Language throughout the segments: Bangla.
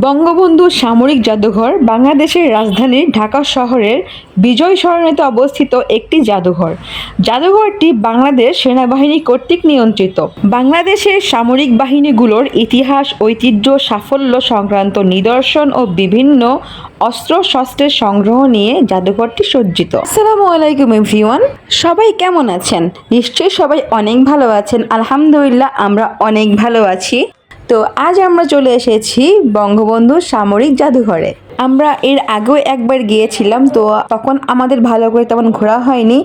বঙ্গবন্ধু সামরিক জাদুঘর বাংলাদেশের রাজধানী ঢাকা শহরের বিজয় সরণিতে অবস্থিত একটি জাদুঘর। জাদুঘরটি বাংলাদেশ সেনাবাহিনী কর্তৃক নিয়ন্ত্রিত। বাংলাদেশের সামরিক বাহিনীগুলোর ইতিহাস, ঐতিহ্য, সাফল্য সংক্রান্ত নিদর্শন ও বিভিন্ন অস্ত্র শস্ত্রের সংগ্রহ নিয়ে জাদুঘরটি সজ্জিত। আসসালামু আলাইকুম এভরিওয়ান। সবাই কেমন আছেন? নিশ্চয়ই সবাই অনেক ভালো আছেন। আলহামদুলিল্লাহ, আমরা অনেক ভালো আছি। তো আজ আমরা চলে এসেছি বঙ্গবন্ধু সামরিক জাদুঘরে। আমরা এর আগেও একবার গিয়েছিলাম, তো তখন আমাদের ভালো করে তেমন ঘোরা হয়নি।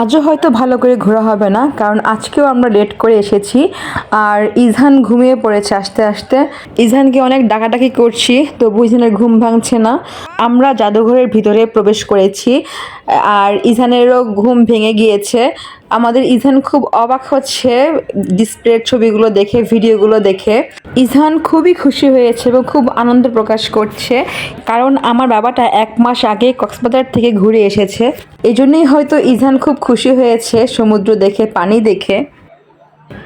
আজও হয়তো ভালো করে ঘোরা হবে না, কারণ আজকেও আমরা লেট করে এসেছি। আর ইজহান ঘুমিয়ে পড়েছে আস্তে আস্তে। ইজহানকে অনেক ডাকাডাকি করছি, তবু ইজহানের ঘুম ভাঙছে না। আমরা জাদুঘরের ভিতরে প্রবেশ করেছি, আর ইজানেরও ঘুম ভেঙে গিয়েছে। আমাদের ইজান খুব অবাক হচ্ছে ডিসপ্লের ছবিগুলো দেখে, ভিডিওগুলো দেখে। ইজান খুবই খুশি হয়েছে এবং খুব আনন্দ প্রকাশ করছে, কারণ আমার বাবাটা এক মাস আগে কক্সবাজার থেকে ঘুরে এসেছে। এই জন্যই হয়তো ইজান খুব খুশি হয়েছে সমুদ্র দেখে, পানি দেখে।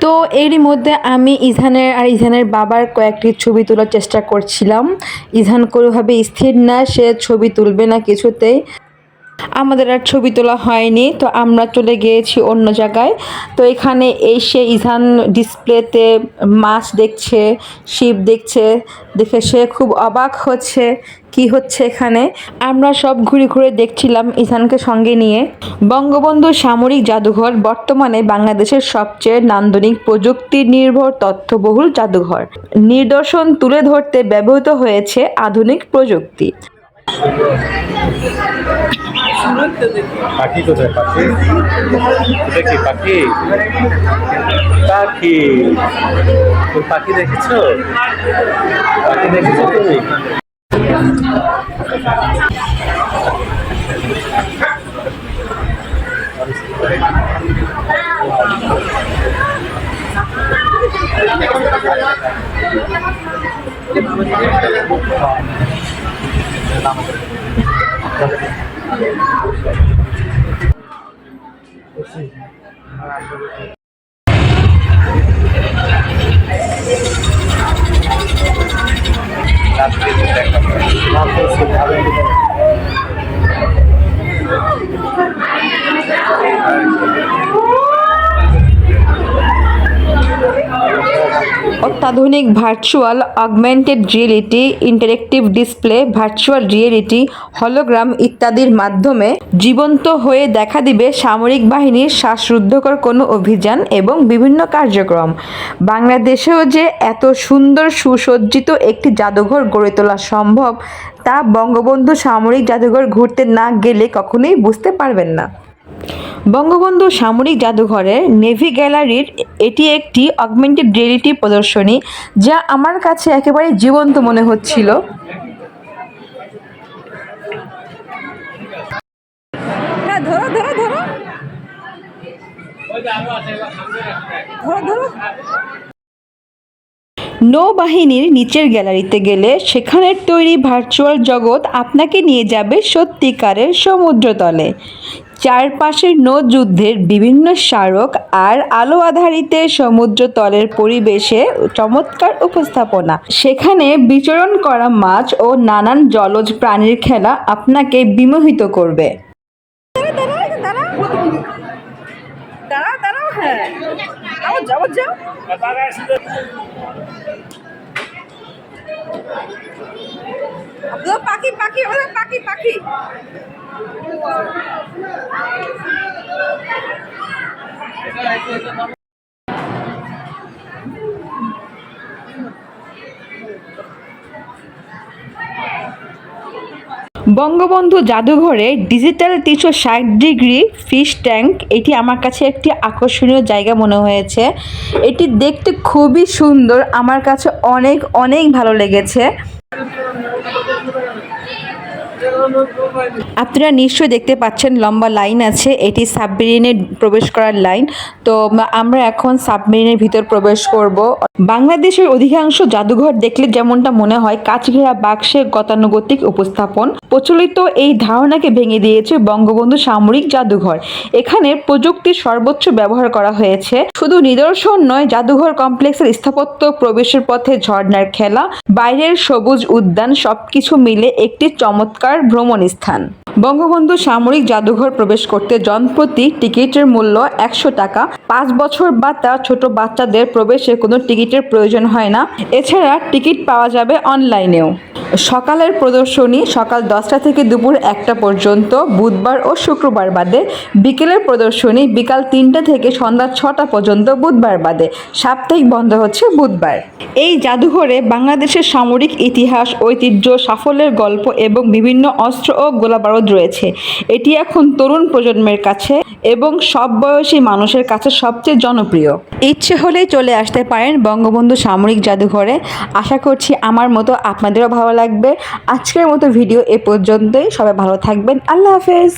তো এরই মধ্যে আমি ইজানের আর ইজানের বাবার কয়েকটি ছবি তোলার চেষ্টা করছিলাম। ইজান কোনোভাবে স্থির না, সে ছবি তুলবে না কিছুতেই। আমাদের আর ছবি তোলা হয়নি, তো আমরা চলে গিয়েছি অন্য জায়গায়। তো এখানে এসে ইজহান ডিসপ্লেতে মাছ দেখছে শিপ দেখছে, দেখে সে খুব অবাক হচ্ছে কি হচ্ছে এখানে। আমরা সব ঘুরে ঘুরে দেখছিলাম ইজহানকে সঙ্গে নিয়ে। বঙ্গবন্ধু সামরিক জাদুঘর বর্তমানে বাংলাদেশের সবচেয়ে নান্দনিক প্রযুক্তি নির্ভর তথ্যবহুল জাদুঘর। নিদর্শন তুলে ধরতে ব্যবহৃত হয়েছে আধুনিক প্রযুক্তি। পাখি কোথায়? পাখি? এটা কি পাখি? পাখি। তুমি পাখি দেখেছ? পাখি দেখেছ তুমি? রাত্রিতে দেখা ভালো অত্যাধুনিক virtual augmented reality, interactive display, virtual reality, hologram ইত্যাদির মাধ্যমে জীবন্ত হয়ে দেখা দিবে সামরিক বাহিনীর শ্বাসরুদ্ধকর কোনো অভিযান এবং বিভিন্ন কার্যক্রম। বাংলাদেশেও যে এত সুন্দর সুসজ্জিত একটি জাদুঘর গড়ে তোলা সম্ভব, তা বঙ্গবন্ধু সামরিক জাদুঘর ঘুরতে না গেলে কখনোই বুঝতে পারবেন না। বঙ্গবন্ধু সামরিক জাদুঘরের নেভি গ্যালারির এটি একটি অগমেন্টেড রিয়েলিটি প্রদর্শনী যা আমার কাছে একেবারে জীবন্ত মনে হচ্ছিল। ধরো ধরো ধরো। ধরো ধরো। নৌবাহিনীর নিচের গ্যালারিতে গেলে সেখানের তৈরি ভার্চুয়াল জগৎ আপনাকে নিয়ে যাবে সত্যিকারের সমুদ্রতলে। চারপাশের নৌযুদ্ধের বিভিন্ন স্মারক আর আলো আধারিতে সমুদ্রতলের পরিবেশে চমৎকার উপস্থাপনা। সেখানে বিচরণ করা মাছ ও নানান জলজ প্রাণীর খেলা আপনাকে বিমোহিত করবে। পাখি পাখি পাখি পাখি বঙ্গবন্ধু জাদুঘরে ডিজিটাল তিনশো ষাট ডিগ্রি ফিশ ট্যাঙ্ক, এটি আমার কাছে একটি আকর্ষণীয় জায়গা মনে হয়েছে। এটি দেখতে খুবই সুন্দর, আমার কাছে অনেক অনেক ভালো লেগেছে। আপনারা নিশ্চয়ই দেখতে পাচ্ছেন লম্বা লাইন আছে। এটি সাবমেরিনে প্রবেশ করার লাইন। তো আমরা এখন সাবমেরিনের ভিতর প্রবেশ করব। বাংলাদেশের অধিকাংশ জাদুঘর দেখলে যেমনটা মনে হয়, কাঁচঘেরা বাক্সে গতানুগতিক উপস্থাপন। প্রচলিত এই ধারণাকে ভেঙে দিয়েছে বঙ্গবন্ধু সামরিক জাদুঘর। এখানে প্রযুক্তির সর্বোচ্চ ব্যবহার করা হয়েছে। শুধু নিদর্শন নয়, জাদুঘর কমপ্লেক্সের স্থাপত্য, প্রবেশের পথে ঝর্ণার খেলা, বাইরের সবুজ উদ্যান সবকিছু মিলে একটি চমৎকার ভ্রমণ স্থান বঙ্গবন্ধু সামরিক জাদুঘর প্রবেশ করতে জনপ্রতি টিকিটের মূল্য একশো টাকা। পাঁচ বছর বা তার ছোট বাচ্চাদের প্রবেশে কোনো টিকিটের প্রয়োজন হয় না। এছাড়া টিকিট পাওয়া যাবে অনলাইনেও। সকালের প্রদর্শনী সকাল দশটা থেকে দুপুর একটা পর্যন্ত, বুধবার ও শুক্রবার বাদে। বিকেলের প্রদর্শনী বিকাল তিনটা থেকে সন্ধ্যা ছটা পর্যন্ত, বুধবার বাদে। সাপ্তাহিক বন্ধ হচ্ছে বুধবার। এই জাদুঘরে বাংলাদেশের সামরিক ইতিহাস, ঐতিহ্য, সাফল্যের গল্প এবং বিভিন্ন অস্ত্র ও গোলাবারুদ রয়েছে। এটি এখন তরুণ প্রজন্মের কাছে এবং সব বয়সী মানুষের কাছে সবচেয়ে জনপ্রিয়। ইচ্ছে হলে চলে আসতে পারেন বঙ্গবন্ধু সামরিক জাদুঘরে। আশা করছি আমার মতো আপনাদেরও ভালো লাগবে। আজকের মতো ভিডিও এ পর্যন্তই। সবাই ভালো থাকবেন। আল্লাহ হাফেজ।